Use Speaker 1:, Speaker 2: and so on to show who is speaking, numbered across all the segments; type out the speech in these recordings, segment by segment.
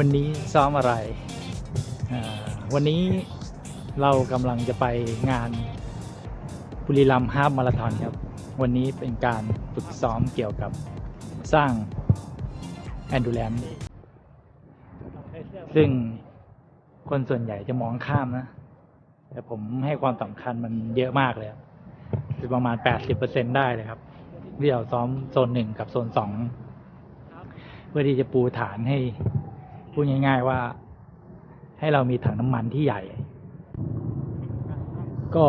Speaker 1: วันนี้ซ้อมอะไร วันนี้เรากำลังจะไปงานบุรีรัมย์ฮาฟมาราธอนครับ วันนี้เป็นการฝึกซ้อมเกี่ยวกับสร้างแอนดูแลนซึ่งคนส่วนใหญ่จะมองข้ามนะ แต่ผมให้ความสำคัญมันเยอะมากเลยครับคือประมาณ 80%ได้เลยครับที่เราซ้อมโซนหนึ่งกับโซนสองเพื่อที่จะปูฐานให้ พูดง่าย ๆว่า ให้เรามีถังน้ำมันที่ใหญ่ ก็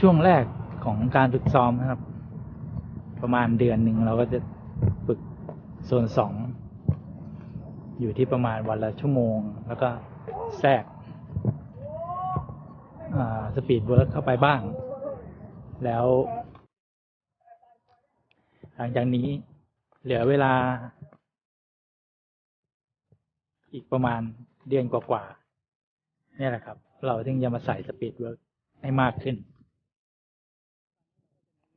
Speaker 1: ช่วงแรกของการฝึกซ้อมนะครับ ประมาณเดือนหนึ่งเราก็จะฝึกโซนสองอยู่ที่ประมาณวันละชั่วโมง แล้วก็แทรกสปีดเวิร์กเข้าไปบ้าง แล้ว หลังจากนี้เหลือเวลา อีกประมาณเดือนกว่าๆนี่แหละครับ เราถึงจะมาใส่สปีดเวิร์กให้มากขึ้น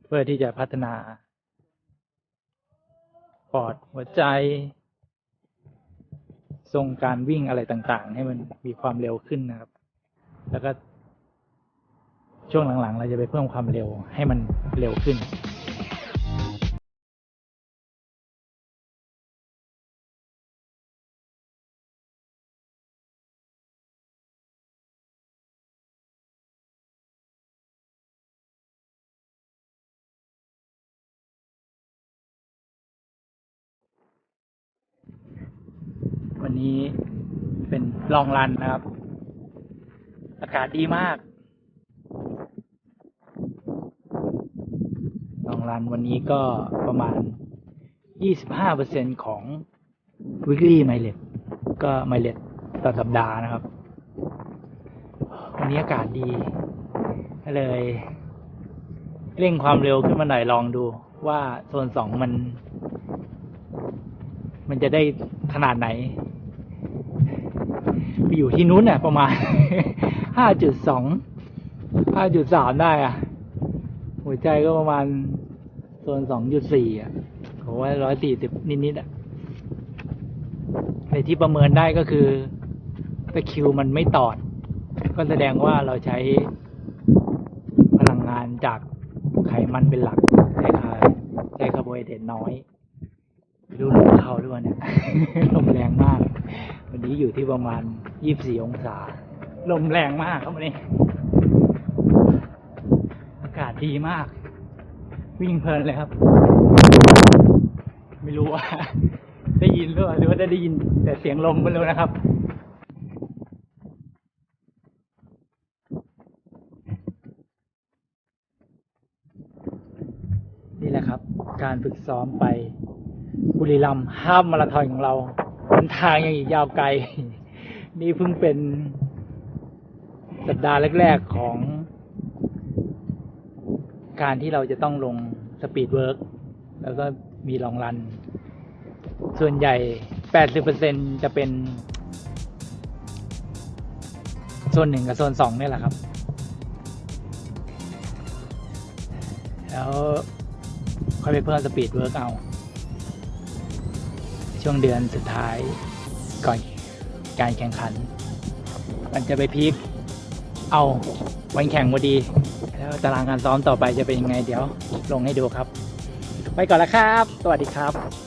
Speaker 1: เพื่อที่จะพัฒนาปอดหัวใจ ทรงการวิ่งอะไรต่างๆ ให้มันมีความเร็วขึ้นนะครับ แล้วก็ช่วงหลังๆ เราจะไปเพิ่มความเร็วให้มันเร็วขึ้น วันนี้เป็นลองรันนะครับ อากาศดีมาก ลองรันวันนี้ก็ประมาณ 25%ของ weekly mileage ก็ไมเล e ต่อสัปดาห์นะครับ วันนี้อากาศดีก็เลย เร่งความเร็วขึ้นมาหน่อยลองดูว่าโซนสองมัน มันจะได้ขนาดไหน อยู่ที่นู้นน่ะประมาณ ห้าจุดสอง ห้าจุดสามได้อะ หัวใจก็ประมาณโซนสองจุดสี่อะผมว่าร้อยสี่สิบนิดๆอะในที่ประเมินได้ก็คือตะคิวมันไม่ตอด ก็แสดงว่าเราใช้พลังงานจากไขมันเป็นหลัก ใช้คาใช้คาร์โบไฮเดรตน้อย ดูลมเข้าด้วยเนี่ยลมแรงมาก วันนี้อยู่ที่ประมาณ24องศา ลมแรงมากครับวันนี้ อากาศดีมาก วิ่งเพลินเลยครับ ไม่รู้ว่า ได้ยินหรือเปล่าหรือว่าได้ยิน แต่เสียงลมไม่รู้นะครับนี่แหละครับ การฝึกซ้อมไป บุรีรัมย์ห้ามมาราธอนของเราหนทางยังอีกยาวไกล นี่เพิ่งเป็นสัปดาห์แรก ๆ ของ การที่เราจะต้องลงสปีดเวิร์กแล้วก็มีลองรัน ส่วนใหญ่ 80%จะเป็นโซนหนึ่งกับโซนสองนี่แหละครับ แล้วค่อยไปเพิ่มสปีดเวิร์กเอา ช่วงเดือนสุดท้าย ก่อนการแข่งขัน มันจะไปพีคเอาวันแข่งพอดี แล้วตารางการซ้อมต่อไปจะเป็นยังไงเดี๋ยวลงให้ดูครับ ไปก่อนแล้วครับ สวัสดีครับ